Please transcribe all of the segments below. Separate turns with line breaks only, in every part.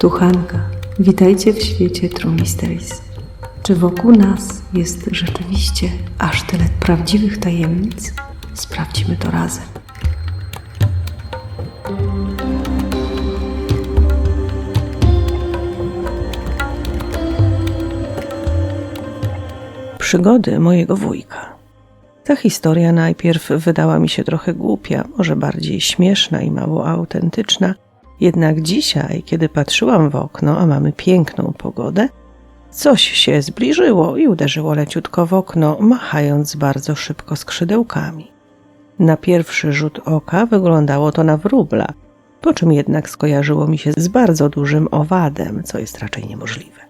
Tu Hanka. Witajcie w świecie True Mysteries. Czy wokół nas jest rzeczywiście aż tyle prawdziwych tajemnic? Sprawdźmy to razem.
Przygody mojego wujka. Ta historia najpierw wydała mi się trochę głupia, może bardziej śmieszna i mało autentyczna, jednak dzisiaj, kiedy patrzyłam w okno, a mamy piękną pogodę, coś się zbliżyło i uderzyło leciutko w okno, machając bardzo szybko skrzydełkami. Na pierwszy rzut oka wyglądało to na wróbla, po czym jednak skojarzyło mi się z bardzo dużym owadem, co jest raczej niemożliwe.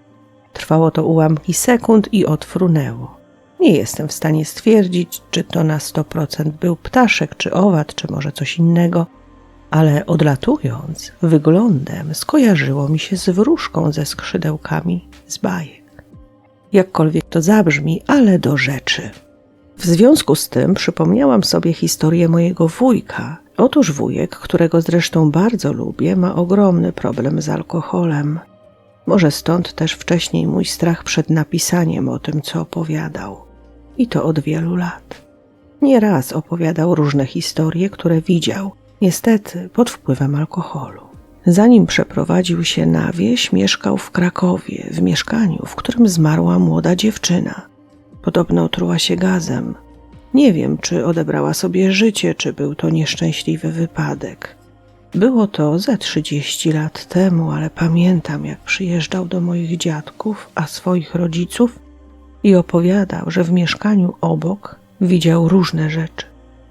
Trwało to ułamki sekund i odfrunęło. Nie jestem w stanie stwierdzić, czy to na 100% był ptaszek, czy owad, czy może coś innego, ale odlatując, wyglądem skojarzyło mi się z wróżką ze skrzydełkami z bajek. Jakkolwiek to zabrzmi, ale do rzeczy. W związku z tym przypomniałam sobie historię mojego wujka. Otóż wujek, którego zresztą bardzo lubię, ma ogromny problem z alkoholem. Może stąd też wcześniej mój strach przed napisaniem o tym, co opowiadał. I to od wielu lat. Nieraz opowiadał różne historie, które widział, niestety pod wpływem alkoholu. Zanim przeprowadził się na wieś, mieszkał w Krakowie, w mieszkaniu, w którym zmarła młoda dziewczyna. Podobno otruła się gazem. Nie wiem, czy odebrała sobie życie, czy był to nieszczęśliwy wypadek. Było to ze 30 lat temu, ale pamiętam, jak przyjeżdżał do moich dziadków, a swoich rodziców i opowiadał, że w mieszkaniu obok widział różne rzeczy.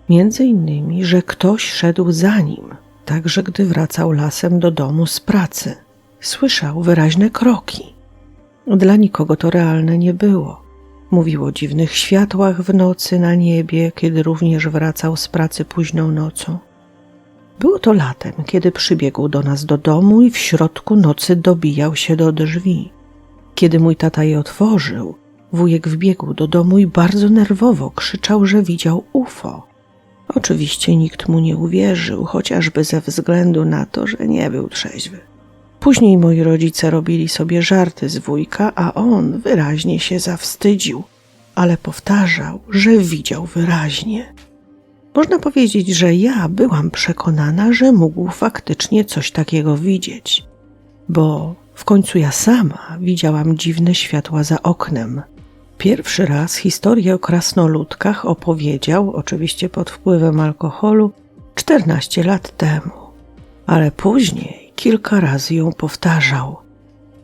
Między innymi, że ktoś szedł za nim, także gdy wracał lasem do domu z pracy. Słyszał wyraźne kroki. Dla nikogo to realne nie było. Mówił o dziwnych światłach w nocy na niebie, kiedy również wracał z pracy późną nocą. Było to latem, kiedy przybiegł do nas do domu i w środku nocy dobijał się do drzwi. Kiedy mój tata je otworzył, wujek wbiegł do domu i bardzo nerwowo krzyczał, że widział UFO. Oczywiście nikt mu nie uwierzył, chociażby ze względu na to, że nie był trzeźwy. Później moi rodzice robili sobie żarty z wujka, a on wyraźnie się zawstydził, ale powtarzał, że widział wyraźnie. Można powiedzieć, że ja byłam przekonana, że mógł faktycznie coś takiego widzieć, bo w końcu ja sama widziałam dziwne światła za oknem. Pierwszy raz historię o krasnoludkach opowiedział, oczywiście pod wpływem alkoholu, 14 lat temu, ale później kilka razy ją powtarzał.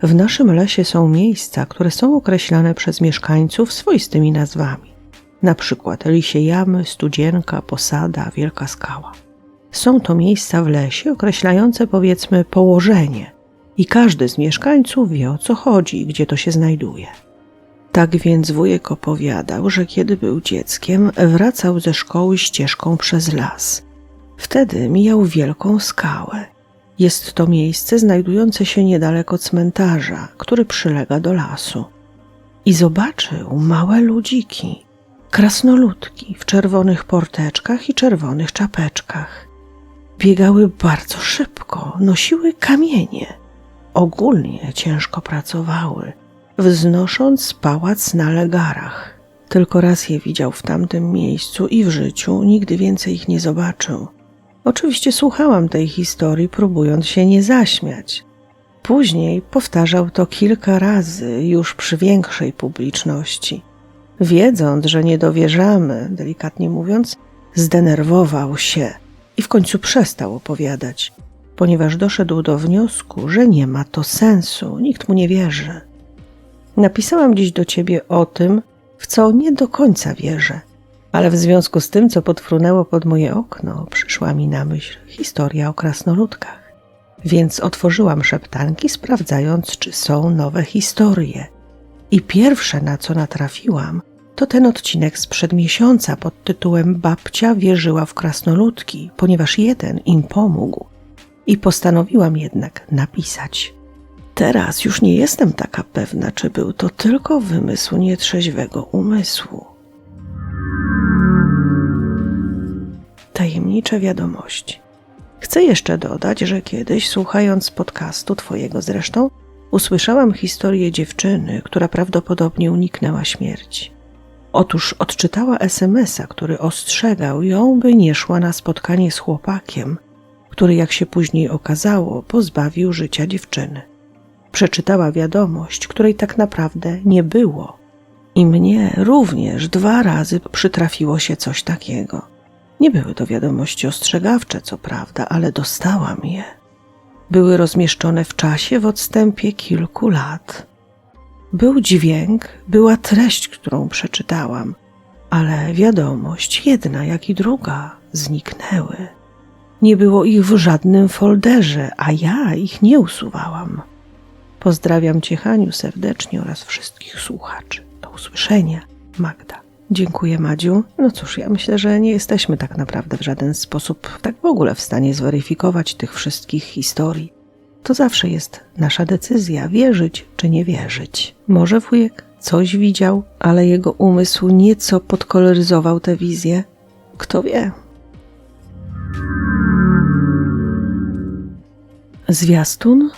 W naszym lesie są miejsca, które są określane przez mieszkańców swoistymi nazwami na przykład Lisie Jamy, Studzienka, Posada, Wielka Skała. Są to miejsca w lesie określające powiedzmy położenie i każdy z mieszkańców wie o co chodzi gdzie to się znajduje. Tak więc wujek opowiadał, że kiedy był dzieckiem, wracał ze szkoły ścieżką przez las. Wtedy mijał wielką skałę. Jest to miejsce znajdujące się niedaleko cmentarza, który przylega do lasu. I zobaczył małe ludziki, krasnoludki w czerwonych porteczkach i czerwonych czapeczkach. Biegały bardzo szybko, nosiły kamienie. Ogólnie ciężko pracowały, wznosząc pałac na legarach. Tylko raz je widział w tamtym miejscu i w życiu nigdy więcej ich nie zobaczył. Oczywiście słuchałam tej historii, próbując się nie zaśmiać. Później powtarzał to kilka razy, już przy większej publiczności. Wiedząc, że nie dowierzamy, delikatnie mówiąc, zdenerwował się i w końcu przestał opowiadać, ponieważ doszedł do wniosku, że nie ma to sensu, nikt mu nie wierzy. Napisałam dziś do ciebie o tym, w co nie do końca wierzę, ale w związku z tym, co podfrunęło pod moje okno, przyszła mi na myśl historia o krasnoludkach. Więc otworzyłam szeptanki, sprawdzając, czy są nowe historie. I pierwsze, na co natrafiłam, to ten odcinek sprzed miesiąca pod tytułem Babcia wierzyła w krasnoludki, ponieważ jeden im pomógł. I postanowiłam jednak napisać. Teraz już nie jestem taka pewna, czy był to tylko wymysł nietrzeźwego umysłu. Tajemnicze wiadomości. Chcę jeszcze dodać, że kiedyś, słuchając podcastu Twojego zresztą, usłyszałam historię dziewczyny, która prawdopodobnie uniknęła śmierci. Otóż odczytała SMS-a, który ostrzegał ją, by nie szła na spotkanie z chłopakiem, który, jak się później okazało, pozbawił życia dziewczyny. Przeczytała wiadomość, której tak naprawdę nie było. I mnie również dwa razy przytrafiło się coś takiego. Nie były to wiadomości ostrzegawcze, co prawda, ale dostałam je. Były rozmieszczone w czasie w odstępie kilku lat. Był dźwięk, była treść, którą przeczytałam, ale wiadomość, jedna jak i druga, zniknęły. Nie było ich w żadnym folderze, a ja ich nie usuwałam. Pozdrawiam Cię, Haniu, serdecznie oraz wszystkich słuchaczy. Do usłyszenia, Magda. Dziękuję, Madziu. No cóż, ja myślę, że nie jesteśmy tak naprawdę w żaden sposób tak w ogóle w stanie zweryfikować tych wszystkich historii. To zawsze jest nasza decyzja, wierzyć czy nie wierzyć. Może wujek coś widział, ale jego umysł nieco podkoloryzował tę wizję. Kto wie? Zwiastun?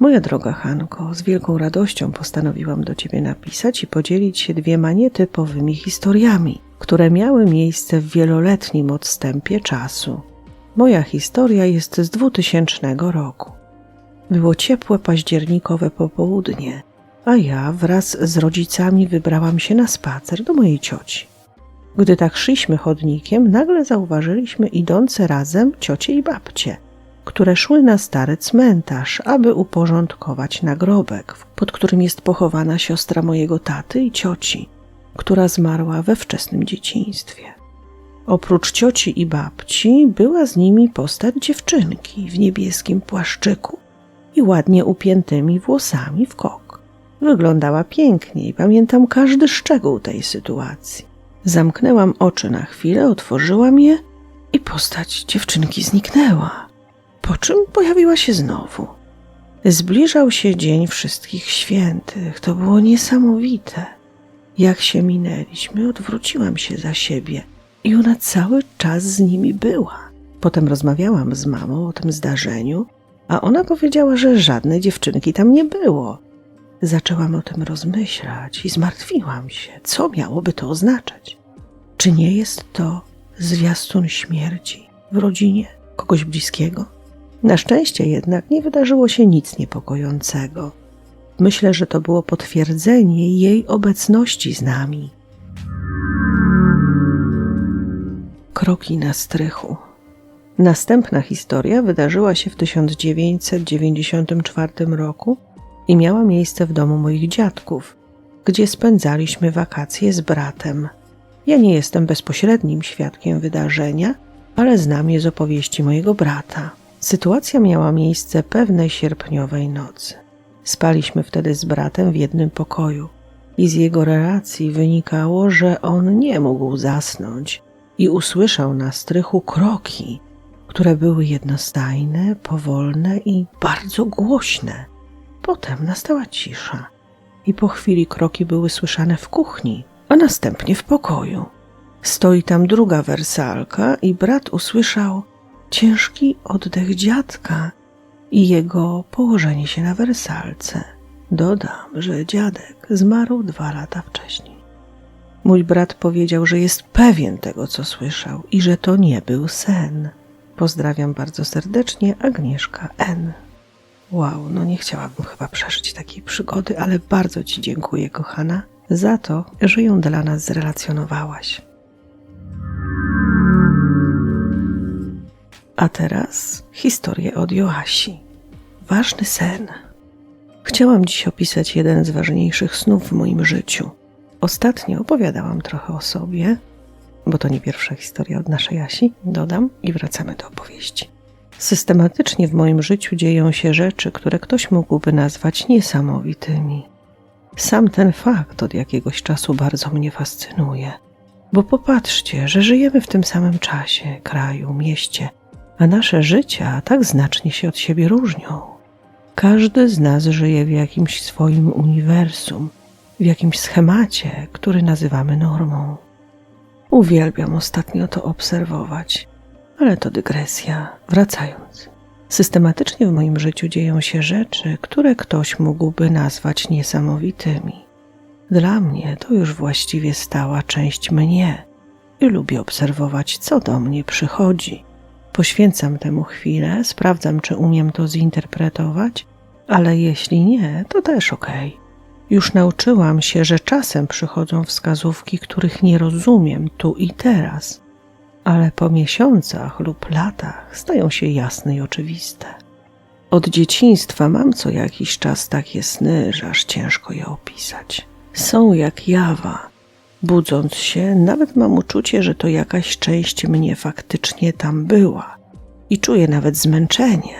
Moja droga Hanko, z wielką radością postanowiłam do Ciebie napisać i podzielić się dwiema nietypowymi historiami, które miały miejsce w wieloletnim odstępie czasu. Moja historia jest z 2000 roku. Było ciepłe październikowe popołudnie, a ja wraz z rodzicami wybrałam się na spacer do mojej cioci. Gdy tak szliśmy chodnikiem, nagle zauważyliśmy idące razem ciocie i babcie – które szły na stary cmentarz, aby uporządkować nagrobek, pod którym jest pochowana siostra mojego taty i cioci, która zmarła we wczesnym dzieciństwie. Oprócz cioci i babci była z nimi postać dziewczynki w niebieskim płaszczyku i ładnie upiętymi włosami w kok. Wyglądała pięknie i pamiętam każdy szczegół tej sytuacji. Zamknęłam oczy na chwilę, otworzyłam je i postać dziewczynki zniknęła po czym pojawiła się znowu. Zbliżał się dzień wszystkich świętych. To było niesamowite. Jak się minęliśmy, odwróciłam się za siebie i ona cały czas z nimi była. Potem rozmawiałam z mamą o tym zdarzeniu, a ona powiedziała, że żadnej dziewczynki tam nie było. Zaczęłam o tym rozmyślać i zmartwiłam się, co miałoby to oznaczać. Czy nie jest to zwiastun śmierci w rodzinie kogoś bliskiego? Na szczęście jednak nie wydarzyło się nic niepokojącego. Myślę, że to było potwierdzenie jej obecności z nami. Kroki na strychu. Następna historia wydarzyła się w 1994 roku i miała miejsce w domu moich dziadków, gdzie spędzaliśmy wakacje z bratem. Ja nie jestem bezpośrednim świadkiem wydarzenia, ale znam je z opowieści mojego brata. Sytuacja miała miejsce pewnej sierpniowej nocy. Spaliśmy wtedy z bratem w jednym pokoju i z jego relacji wynikało, że on nie mógł zasnąć i usłyszał na strychu kroki, które były jednostajne, powolne i bardzo głośne. Potem nastała cisza i po chwili kroki były słyszane w kuchni, a następnie w pokoju. Stoi tam druga wersalka i brat usłyszał ciężki oddech dziadka i jego położenie się na wersalce. Dodam, że dziadek zmarł dwa lata wcześniej. Mój brat powiedział, że jest pewien tego, co słyszał i że to nie był sen. Pozdrawiam bardzo serdecznie, Agnieszka N. Wow, no nie chciałabym chyba przeżyć takiej przygody, ale bardzo Ci dziękuję, kochana, za to, że ją dla nas zrelacjonowałaś. A teraz historię od Joasi. Ważny sen. Chciałam dziś opisać jeden z ważniejszych snów w moim życiu. Ostatnio opowiadałam trochę o sobie, bo to nie pierwsza historia od naszej Asi, dodam i wracamy do opowieści. Systematycznie w moim życiu dzieją się rzeczy, które ktoś mógłby nazwać niesamowitymi. Sam ten fakt od jakiegoś czasu bardzo mnie fascynuje, bo popatrzcie, że żyjemy w tym samym czasie, kraju, mieście, a nasze życia tak znacznie się od siebie różnią. Każdy z nas żyje w jakimś swoim uniwersum, w jakimś schemacie, który nazywamy normą. Uwielbiam ostatnio to obserwować. Ale to dygresja. Wracając. Systematycznie w moim życiu dzieją się rzeczy, które ktoś mógłby nazwać niesamowitymi. Dla mnie to już właściwie stała część mnie i lubię obserwować, co do mnie przychodzi. Poświęcam temu chwilę, sprawdzam, czy umiem to zinterpretować, ale jeśli nie, to też okej. Już nauczyłam się, że czasem przychodzą wskazówki, których nie rozumiem tu i teraz, ale po miesiącach lub latach stają się jasne i oczywiste. Od dzieciństwa mam co jakiś czas takie sny, że aż ciężko je opisać. Są jak jawa. Budząc się, nawet mam uczucie, że to jakaś część mnie faktycznie tam była i czuję nawet zmęczenie.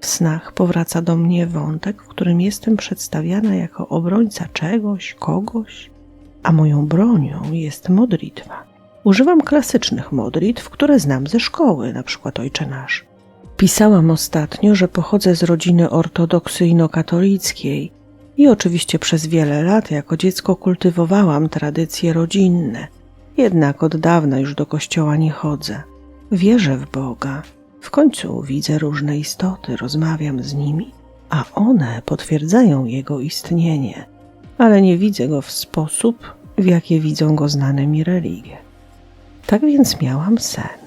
W snach powraca do mnie wątek, w którym jestem przedstawiana jako obrońca czegoś, kogoś, a moją bronią jest modlitwa. Używam klasycznych modlitw, które znam ze szkoły, na przykład Ojcze Nasz. Pisałam ostatnio, że pochodzę z rodziny ortodoksyjno-katolickiej i oczywiście przez wiele lat jako dziecko kultywowałam tradycje rodzinne, jednak od dawna już do kościoła nie chodzę. Wierzę w Boga. W końcu widzę różne istoty, rozmawiam z nimi, a one potwierdzają Jego istnienie, ale nie widzę Go w sposób, w jaki widzą Go znane mi religie. Tak więc miałam sen.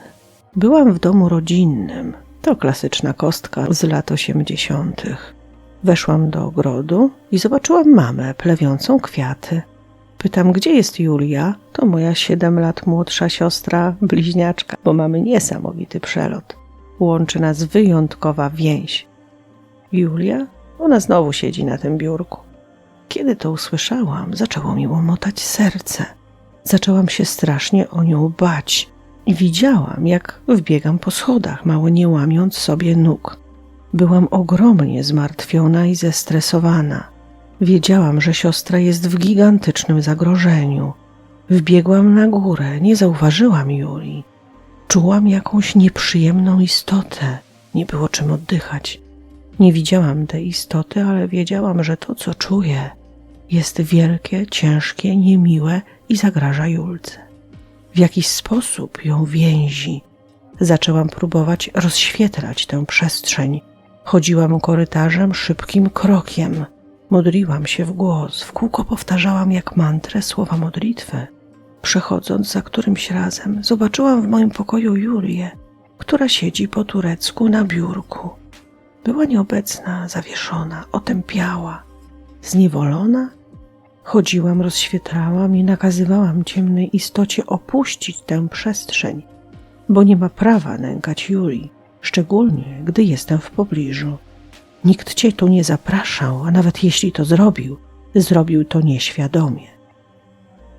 Byłam w domu rodzinnym. To klasyczna kostka z lat osiemdziesiątych. Weszłam do ogrodu i zobaczyłam mamę plewiącą kwiaty. Pytam, gdzie jest Julia? To moja siedem lat młodsza siostra, bliźniaczka, bo mamy niesamowity przelot. Łączy nas wyjątkowa więź. Julia? Ona znowu siedzi na tym biurku. Kiedy to usłyszałam, zaczęło mi łomotać serce. Zaczęłam się strasznie o nią bać i widziałam, jak wbiegam po schodach, mało nie łamiąc sobie nóg. Byłam ogromnie zmartwiona i zestresowana. Wiedziałam, że siostra jest w gigantycznym zagrożeniu. Wbiegłam na górę, nie zauważyłam Julii. Czułam jakąś nieprzyjemną istotę. Nie było czym oddychać. Nie widziałam tej istoty, ale wiedziałam, że to, co czuję, jest wielkie, ciężkie, niemiłe i zagraża Julce. W jakiś sposób ją więzi. Zaczęłam próbować rozświetlać tę przestrzeń. Chodziłam korytarzem szybkim krokiem. Modliłam się w głos, w kółko powtarzałam jak mantrę słowa modlitwy. Przechodząc za którymś razem, zobaczyłam w moim pokoju Julię, która siedzi po turecku na biurku. Była nieobecna, zawieszona, otępiała, zniewolona. Chodziłam, rozświetlałam i nakazywałam ciemnej istocie opuścić tę przestrzeń, bo nie ma prawa nękać Julii, szczególnie gdy jestem w pobliżu. Nikt cię tu nie zapraszał, a nawet jeśli to zrobił, zrobił to nieświadomie.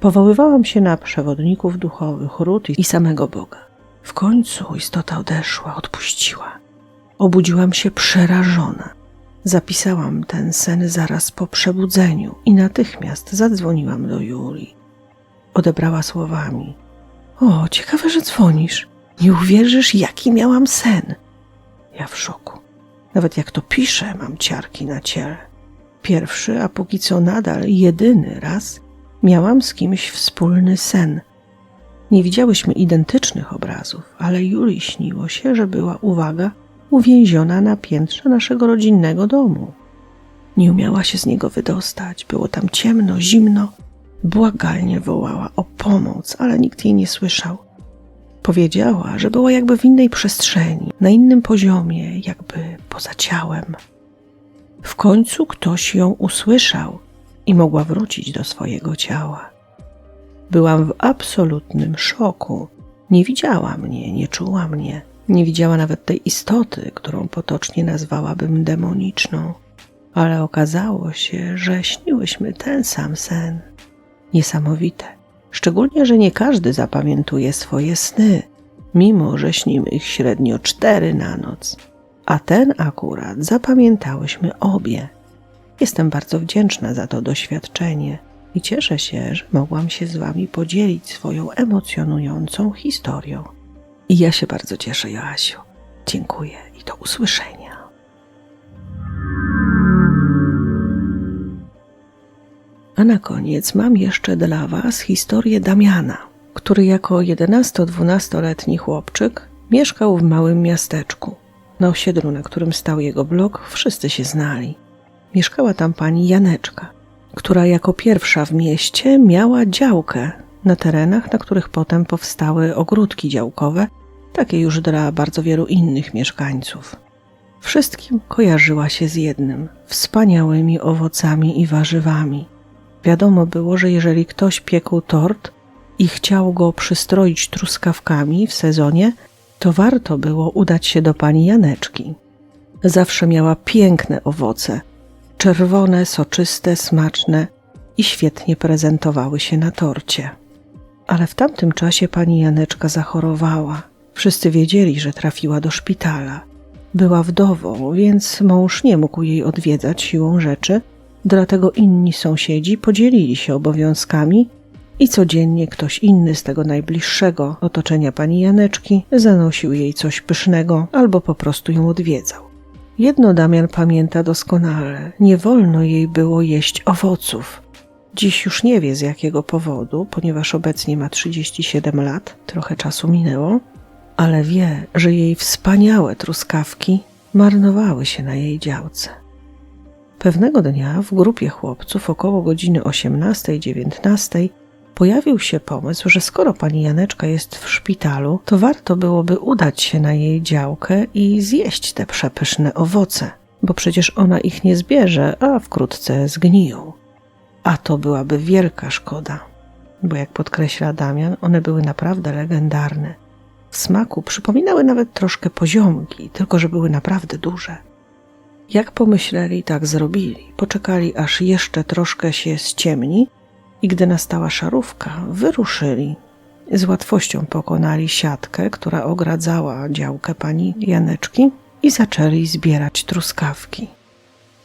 Powoływałam się na przewodników duchowych, ród i samego Boga. W końcu istota odeszła, odpuściła. Obudziłam się przerażona. Zapisałam ten sen zaraz po przebudzeniu i natychmiast zadzwoniłam do Julii. Odebrała słowami: O, ciekawe, że dzwonisz. Nie uwierzysz, jaki miałam sen. Ja w szoku. Nawet jak to piszę, mam ciarki na ciele. Pierwszy, a póki co nadal jedyny raz miałam z kimś wspólny sen. Nie widziałyśmy identycznych obrazów, ale Julii śniło się, że była, uwaga, uwięziona na piętrze naszego rodzinnego domu. Nie umiała się z niego wydostać, było tam ciemno, zimno. Błagalnie wołała o pomoc, ale nikt jej nie słyszał. Powiedziała, że była jakby w innej przestrzeni, na innym poziomie, jakby poza ciałem. W końcu ktoś ją usłyszał i mogła wrócić do swojego ciała. Byłam w absolutnym szoku. Nie widziała mnie, nie czuła mnie, nie widziała nawet tej istoty, którą potocznie nazwałabym demoniczną, ale okazało się, że śniłyśmy ten sam sen. Niesamowite. Szczególnie, że nie każdy zapamiętuje swoje sny, mimo że śnimy ich średnio cztery na noc. A ten akurat zapamiętałyśmy obie. Jestem bardzo wdzięczna za to doświadczenie i cieszę się, że mogłam się z Wami podzielić swoją emocjonującą historią. I ja się bardzo cieszę, Joasiu. Dziękuję i do usłyszenia. A na koniec mam jeszcze dla Was historię Damiana, który jako 11-12-letni chłopczyk Mieszkał w małym miasteczku. Na osiedlu, na którym stał jego blok, wszyscy się znali. Mieszkała tam pani Janeczka, która jako pierwsza w mieście miała działkę na terenach, na których potem powstały ogródki działkowe, takie już dla bardzo wielu innych mieszkańców. Wszystkim kojarzyła się z jednym wspaniałymi owocami i warzywami. Wiadomo było, że jeżeli ktoś piekł tort i chciał go przystroić truskawkami w sezonie, to warto było udać się do pani Janeczki. Zawsze miała piękne owoce, czerwone, soczyste, smaczne i świetnie prezentowały się na torcie. Ale w tamtym czasie pani Janeczka zachorowała. Wszyscy wiedzieli, że trafiła do szpitala. Była wdową, więc mąż nie mógł jej odwiedzać siłą rzeczy, dlatego inni sąsiedzi podzielili się obowiązkami i codziennie ktoś inny z tego najbliższego otoczenia pani Janeczki zanosił jej coś pysznego albo po prostu ją odwiedzał. Jedno Damian pamięta doskonale: nie wolno jej było jeść owoców. Dziś już nie wie z jakiego powodu, ponieważ obecnie ma 37 lat, trochę czasu minęło, ale wie, że jej wspaniałe truskawki marnowały się na jej działce. Pewnego dnia w grupie chłopców około godziny 18-19 pojawił się pomysł, że skoro pani Janeczka jest w szpitalu, to warto byłoby udać się na jej działkę i zjeść te przepyszne owoce, bo przecież ona ich nie zbierze, a wkrótce zgniją. A to byłaby wielka szkoda, bo jak podkreśla Damian, one były naprawdę legendarne. W smaku przypominały nawet troszkę poziomki, tylko że były naprawdę duże. Jak pomyśleli, tak zrobili. Poczekali, aż jeszcze troszkę się ściemni i gdy nastała szarówka, wyruszyli. Z łatwością pokonali siatkę, która ogradzała działkę pani Janeczki i zaczęli zbierać truskawki.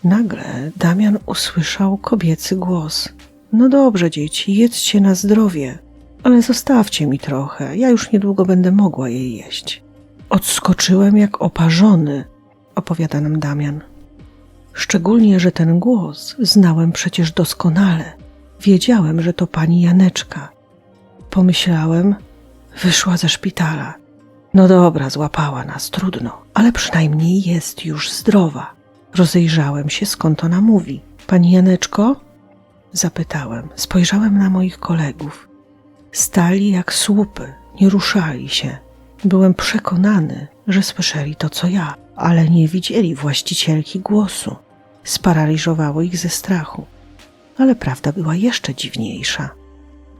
Nagle Damian usłyszał kobiecy głos. No dobrze, dzieci, jedzcie na zdrowie, ale zostawcie mi trochę, ja już niedługo będę mogła je jeść. Odskoczyłem jak oparzony, opowiada nam Damian. Szczególnie, że ten głos znałem przecież doskonale. Wiedziałem, że to pani Janeczka. Pomyślałem, wyszła ze szpitala. No dobra, złapała nas, trudno, ale przynajmniej jest już zdrowa. Rozejrzałem się, skąd ona mówi. Pani Janeczko? Zapytałem. Spojrzałem na moich kolegów. Stali jak słupy, nie ruszali się. Byłem przekonany, że słyszeli to, co ja, ale nie widzieli właścicielki głosu. Sparaliżowało ich ze strachu. Ale prawda była jeszcze dziwniejsza.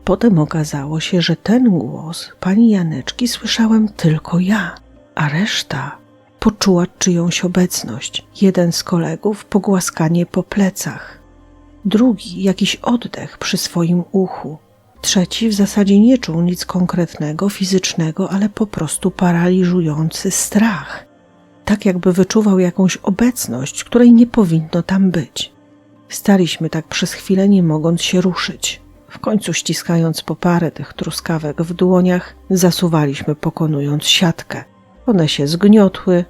Potem okazało się, że ten głos pani Janeczki słyszałem tylko ja, a reszta poczuła czyjąś obecność. Jeden z kolegów pogłaskanie po plecach, drugi jakiś oddech przy swoim uchu, trzeci w zasadzie nie czuł nic konkretnego, fizycznego, ale po prostu paraliżujący strach. Tak jakby wyczuwał jakąś obecność, której nie powinno tam być. Staliśmy tak przez chwilę, nie mogąc się ruszyć. W końcu ściskając po parę tych truskawek w dłoniach, zasuwaliśmy pokonując siatkę. One się zgniotły,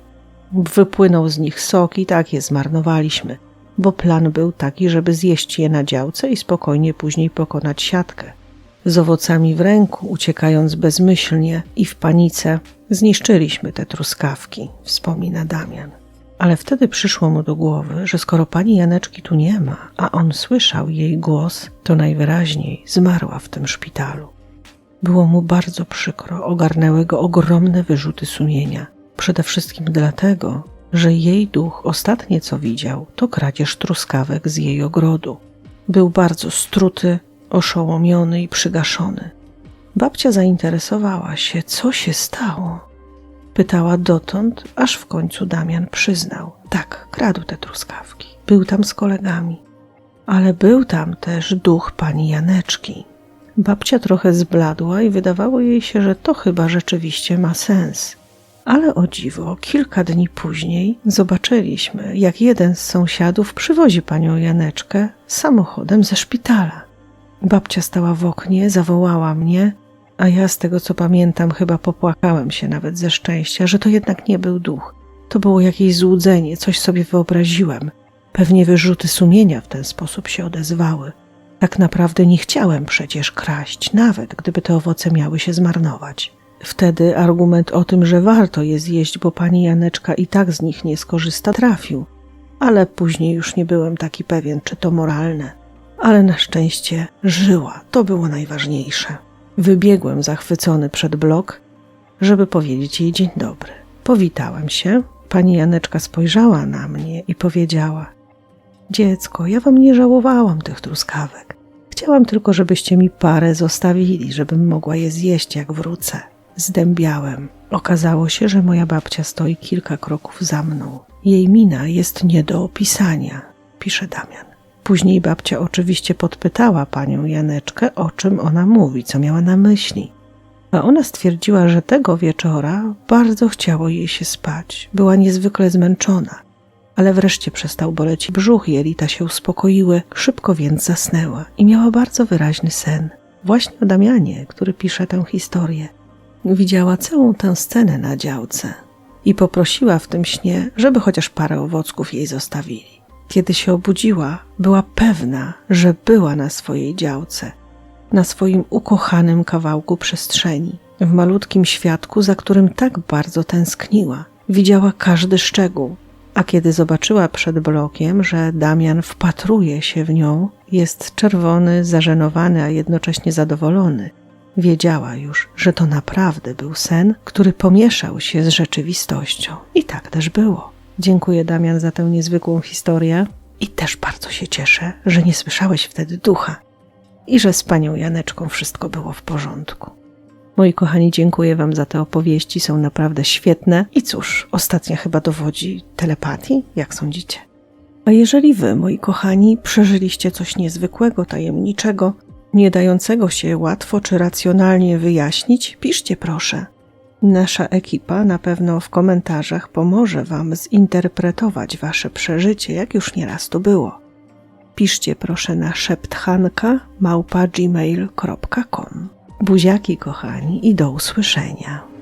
wypłynął z nich sok i tak je zmarnowaliśmy, bo plan był taki, żeby zjeść je na działce i spokojnie później pokonać siatkę. Z owocami w ręku, uciekając bezmyślnie i w panice, zniszczyliśmy te truskawki, wspomina Damian. Ale wtedy przyszło mu do głowy, że skoro pani Janeczki tu nie ma, a on słyszał jej głos, to najwyraźniej zmarła w tym szpitalu. Było mu bardzo przykro, ogarnęły go ogromne wyrzuty sumienia. Przede wszystkim dlatego, że jej duch ostatnie co widział, to kradzież truskawek z jej ogrodu. Był bardzo struty, oszołomiony i przygaszony. Babcia zainteresowała się, co się stało. Pytała dotąd, aż w końcu Damian przyznał: tak, kradł te truskawki. Był tam z kolegami, ale był tam też duch pani Janeczki. Babcia trochę zbladła i wydawało jej się, że to chyba rzeczywiście ma sens. Ale o dziwo, kilka dni później zobaczyliśmy, jak jeden z sąsiadów przywozi panią Janeczkę samochodem ze szpitala. Babcia stała w oknie, zawołała mnie, a ja z tego co pamiętam, chyba popłakałem się nawet ze szczęścia, że to jednak nie był duch. To było jakieś złudzenie, coś sobie wyobraziłem. Pewnie wyrzuty sumienia w ten sposób się odezwały. Tak naprawdę nie chciałem przecież kraść, nawet gdyby te owoce miały się zmarnować. Wtedy argument o tym, że warto je zjeść, bo pani Janeczka i tak z nich nie skorzysta, trafił. Ale później już nie byłem taki pewien, czy to moralne. Ale na szczęście żyła, to było najważniejsze. Wybiegłem zachwycony przed blok, żeby powiedzieć jej dzień dobry. Powitałem się. Pani Janeczka spojrzała na mnie i powiedziała: Dziecko, ja wam nie żałowałam tych truskawek. Chciałam tylko, żebyście mi parę zostawili, żebym mogła je zjeść, jak wrócę. Zdębiałem. Okazało się, że moja babcia stoi kilka kroków za mną. Jej mina jest nie do opisania, pisze Damian. Później babcia oczywiście podpytała panią Janeczkę, o czym ona mówi, co miała na myśli. A ona stwierdziła, że tego wieczora bardzo chciało jej się spać. Była niezwykle zmęczona, ale wreszcie przestał boleć brzuch, jelita się uspokoiły, szybko więc zasnęła i miała bardzo wyraźny sen. Właśnie o Damianie, który pisze tę historię. Widziała całą tę scenę na działce i poprosiła w tym śnie, żeby chociaż parę owocków jej zostawili. Kiedy się obudziła, była pewna, że była na swojej działce, na swoim ukochanym kawałku przestrzeni, w malutkim świadku, za którym tak bardzo tęskniła. Widziała każdy szczegół, a kiedy zobaczyła przed blokiem, że Damian wpatruje się w nią, jest czerwony, zażenowany, a jednocześnie zadowolony, wiedziała już, że to naprawdę był sen, który pomieszał się z rzeczywistością. I tak też było. Dziękuję, Damian, za tę niezwykłą historię i też bardzo się cieszę, że nie słyszałeś wtedy ducha i że z panią Janeczką wszystko było w porządku. Moi kochani, dziękuję Wam za te opowieści, są naprawdę świetne. I cóż, ostatnia chyba dowodzi telepatii, jak sądzicie? A jeżeli Wy, moi kochani, przeżyliście coś niezwykłego, tajemniczego, nie dającego się łatwo czy racjonalnie wyjaśnić, piszcie proszę. Nasza ekipa na pewno w komentarzach pomoże Wam zinterpretować Wasze przeżycie, jak już nieraz to było. Piszcie proszę na szepthanka małpa gmail.com. Buziaki kochani i do usłyszenia.